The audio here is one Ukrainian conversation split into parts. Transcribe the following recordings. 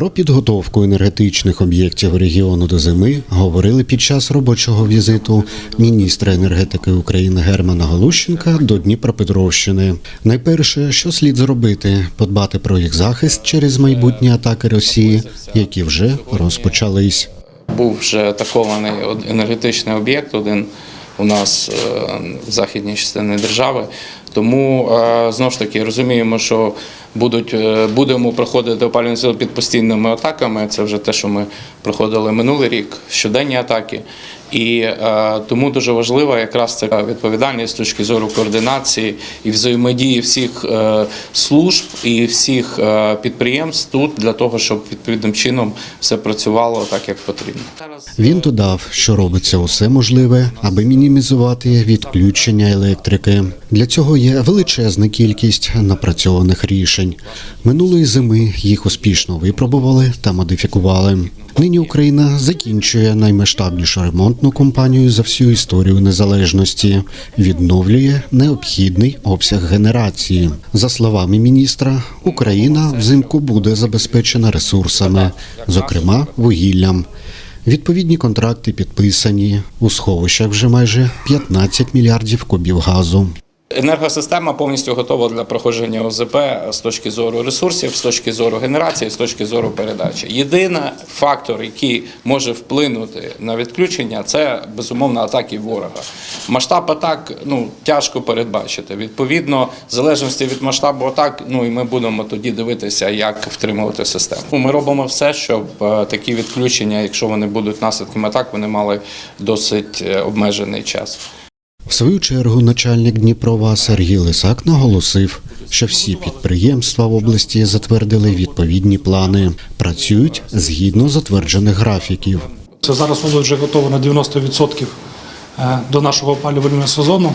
Про підготовку енергетичних об'єктів регіону до зими говорили під час робочого візиту міністра енергетики України Германа Галущенка до Дніпропетровщини. Найперше, що слід зробити, подбати про їх захист через майбутні атаки Росії, які вже розпочались. Був вже атакований енергетичний об'єкт один у нас е, в західній частині держави. Тому е, знову ж таки розуміємо, що будуть, е, будемо проходити опалювальний сезон під постійними атаками. Це вже те, що ми проходили минулий рік, щоденні атаки. І е, тому дуже важлива якраз ця відповідальність з точки зору координації і взаємодії всіх е, служб і всіх е, підприємств тут для того, щоб відповідним чином все працювало так, як потрібно. Він додав, що робиться усе можливе, аби мінімізувати відключення електрики. Для цього є величезна кількість напрацьованих рішень. Минулої зими їх успішно випробували та модифікували. Нині Україна закінчує наймасштабнішу ремонтну компанію за всю історію незалежності, відновлює необхідний обсяг генерації. За словами міністра, Україна взимку буде забезпечена ресурсами, зокрема вугіллям. Відповідні контракти підписані. У сховищах вже майже 15 мільярдів кубів газу. Енергосистема повністю готова для проходження ОЗП з точки зору ресурсів, з точки зору генерації, з точки зору передачі. Єдиний фактор, який може вплинути на відключення, це безумовно атаки ворога. Масштаб атак ну тяжко передбачити. Відповідно, в залежності від масштабу атак, ну і ми будемо тоді дивитися, як втримувати систему. Ми робимо все, щоб е, такі відключення, якщо вони будуть наслідками атак, вони мали досить е, обмежений час. В свою чергу начальник Дніпрова Сергій Лисак наголосив, що всі підприємства в області затвердили відповідні плани, працюють згідно затверджених графіків. Це зараз область вже готова на 90% е, до нашого опалювального сезону.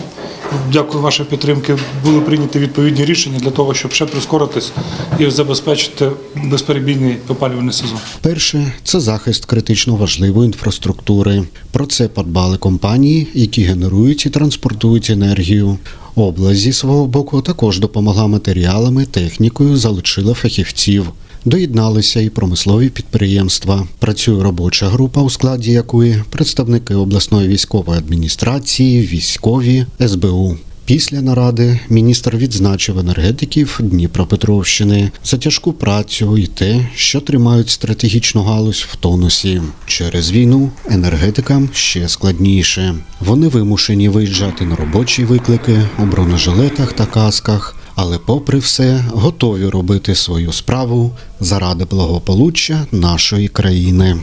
Дякую вашій підтримці. Були прийняті відповідні рішення для того, щоб ще прискоритись і забезпечити безперебійний опалювальний сезон. Перше це захист критично важливої інфраструктури. Про це подбали компанії, які генерують і транспортують енергію. Область зі свого боку також допомогла матеріалами, технікою, залучила фахівців. Доєдналися і промислові підприємства. Працює робоча група, у складі якої представники обласної військової адміністрації, військові, СБУ. Після наради міністр відзначив енергетиків Дніпропетровщини за тяжку працю і те, що тримають стратегічну галузь в тонусі. Через війну енергетикам ще складніше. Вони вимушені виїжджати на робочі виклики у бронежилетах та касках, але, попри все, готові робити свою справу заради благополуччя нашої країни.